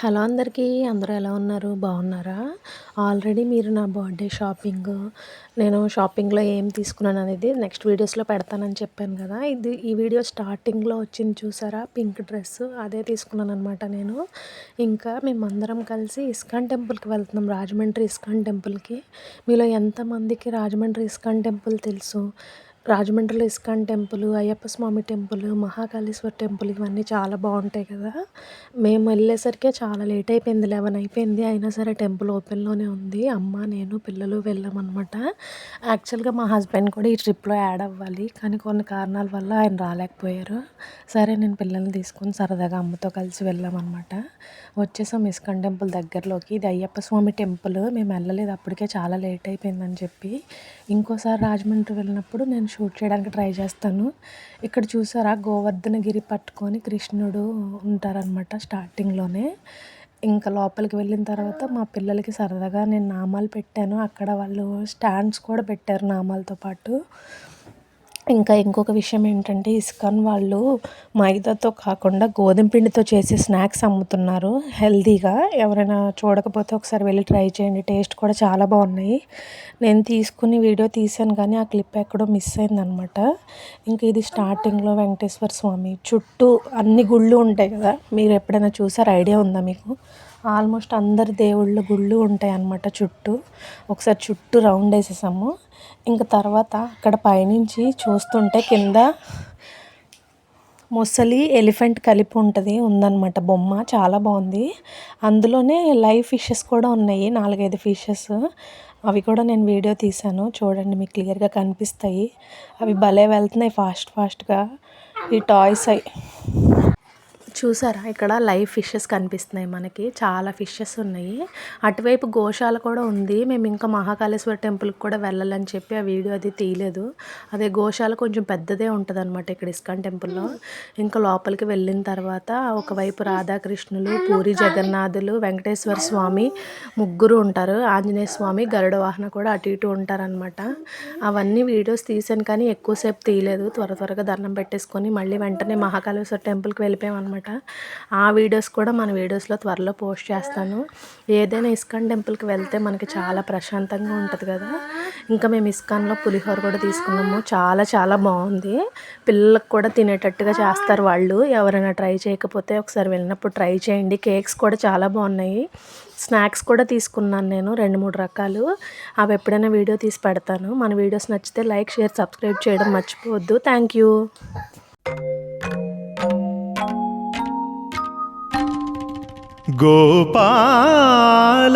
Hello అందరికీ అందరూ ఎలా ఉన్నారు? బాగున్నారా? ఆల్రెడీ మీరు నా బర్త్డే షాపింగ్ నేను షాపింగ్లో ఏం తీసుకున్నాను అనేది నెక్స్ట్ వీడియోస్లో పెడతానని చెప్పాను కదా. ఇది ఈ వీడియో స్టార్టింగ్లో వచ్చింది చూసారా? పింక్ డ్రెస్ అదే తీసుకున్నాను అనమాట నేను. ఇంకా మేమందరం కలిసి ఇస్కాన్ టెంపుల్కి వెళ్తున్నాం రాజమండ్రి ఇస్కాన్ టెంపుల్కి. మీలో ఎంతమందికి రాజమండ్రి ఇస్కాన్ టెంపుల్ తెలుసు? రాజమండ్రిలో ISKCON temple Ayyappa Swami temple Mahakaleshwara temple ఇవన్నీ చాలా బాగుంటాయి కదా. మేము వెళ్ళేసరికి చాలా లేట్ అయిపోయింది లెవెన్ అయిపోయింది. అయినా సరే టెంపుల్ ఓపెన్లోనే ఉంది. అమ్మ నేను పిల్లలు వెళ్ళామన్నమాట. యాక్చువల్గా మా హస్బెండ్ కూడా ఈ ట్రిప్లో యాడ్ అవ్వాలి. కానీ కొన్ని కారణాల వల్ల ఆయన రాలేకపోయారు. సరే నేను పిల్లల్ని తీసుకొని సరదాగా అమ్మతో కలిసి వెళ్ళామన్నమాట. వచ్చేసాం ఇస్కాన్ టెంపుల్ దగ్గరలోకి. ఇది అయ్యప్ప స్వామి టెంపుల్. మేము వెళ్ళలేదు. అప్పటికే చాలా లేట్ అయిపోయిందని చెప్పి. ఇంకోసారి రాజమండ్రి వెళ్ళినప్పుడు నేను షూట్ చేయడానికి ట్రై చేస్తాను. ఇక్కడ చూసారా? గోవర్ధనగిరి పట్టుకొని కృష్ణుడు ఉంటారనమాట స్టార్టింగ్లోనే. ఇంకా లోపలికి వెళ్ళిన తర్వాత మా పిల్లలకి సరదాగా నేను నామాలు పెట్టాను. అక్కడ వాళ్ళు స్టాండ్స్ కూడా పెట్టారు నామాలతో పాటు. ఇంకా ఇంకొక విషయం ఏంటంటే ఇస్కాన్ వాళ్ళు మైదాతో కాకుండా గోధుమ పిండితో చేసే స్నాక్స్ అమ్ముతున్నారు హెల్తీగా ఎవరైనా చూడకపోతే ఒకసారి వెళ్ళి ట్రై చేయండి టేస్ట్ కూడా చాలా బాగున్నాయి. నేను తీసుకుని వీడియో తీసాను కానీ ఆ క్లిప్ ఎక్కడో మిస్ అయిందనమాట. ఇంకా ఇది స్టార్టింగ్లో వెంకటేశ్వర స్వామి. చుట్టూ అన్ని గుళ్ళు ఉంటాయి కదా మీరు ఎప్పుడైనా చూసారు? ఐడియా ఉందా మీకు? ఆల్మోస్ట్ అందరి దేవుళ్ళ గుళ్ళు ఉంటాయి అన్నమాట చుట్టూ. ఒకసారి చుట్టూ రౌండ్ వేసేసాము. ఇంకా తర్వాత అక్కడ పైనుంచి చూస్తుంటే కింద మొసలి ఎలిఫెంట్ కలిపి ఉంటుంది ఉందన్నమాట బొమ్మ చాలా బాగుంది. అందులోనే లైవ్ ఫిషెస్ కూడా ఉన్నాయి నాలుగైదు ఫిషెస్. అవి కూడా నేను వీడియో తీశాను చూడండి మీకు క్లియర్గా కనిపిస్తాయి. అవి భలే వెళ్తున్నాయి ఫాస్ట్ ఫాస్ట్గా. ఈ టాయ్స్ అయి చూసారా? ఇక్కడ లైవ్ ఫిషెస్ కనిపిస్తున్నాయి మనకి. చాలా ఫిషెస్ ఉన్నాయి. అటువైపు గోశాల కూడా ఉంది. మేము ఇంకా మహాకాళేశ్వర టెంపుల్కి కూడా వెళ్ళాలని చెప్పి ఆ వీడియో అది తీయలేదు. అదే గోశాల కొంచెం పెద్దదే ఉంటుంది అనమాట ఇక్కడ ఇస్కాన్ టెంపుల్లో. ఇంకా లోపలికి వెళ్ళిన తర్వాత ఒకవైపు రాధాకృష్ణులు పూరి జగన్నాథులు వెంకటేశ్వర స్వామి ముగ్గురు ఉంటారు. ఆంజనేయ స్వామి గరుడ వాహన కూడా అటు ఇటు ఉంటారనమాట అవన్నీ వీడియోస్ తీసాను కానీ ఎక్కువసేపు తీయలేదు. త్వర త్వరగా దండం పెట్టేసుకొని మళ్ళీ వెంటనే మహాకాళేశ్వర టెంపుల్కి వెళ్ళిపోయాం అనమాట ఆ వీడియోస్ కూడా మన వీడియోస్లో త్వరలో పోస్ట్ చేస్తాను. ఏదైనా ఇస్కాన్ టెంపుల్కి వెళ్తే మనకి చాలా ప్రశాంతంగా ఉంటుంది కదా. ఇంకా మేము ఇస్కాన్లో పులిహోర కూడా తీసుకున్నాము. చాలా చాలా బాగుంది. పిల్లలకు కూడా తినేటట్టుగా చేస్తారు వాళ్ళు. ఎవరైనా ట్రై చేయకపోతే ఒకసారి వెళ్ళినప్పుడు ట్రై చేయండి. కేక్స్ కూడా చాలా బాగున్నాయి. స్నాక్స్ కూడా తీసుకున్నాను నేను రెండు మూడు రకాలు. అవి ఎప్పుడైనా వీడియో తీసి పెడతాను. మన వీడియోస్ నచ్చితే లైక్ షేర్ సబ్స్క్రైబ్ చేయడం మర్చిపోవద్దు. Thank you. गोपाल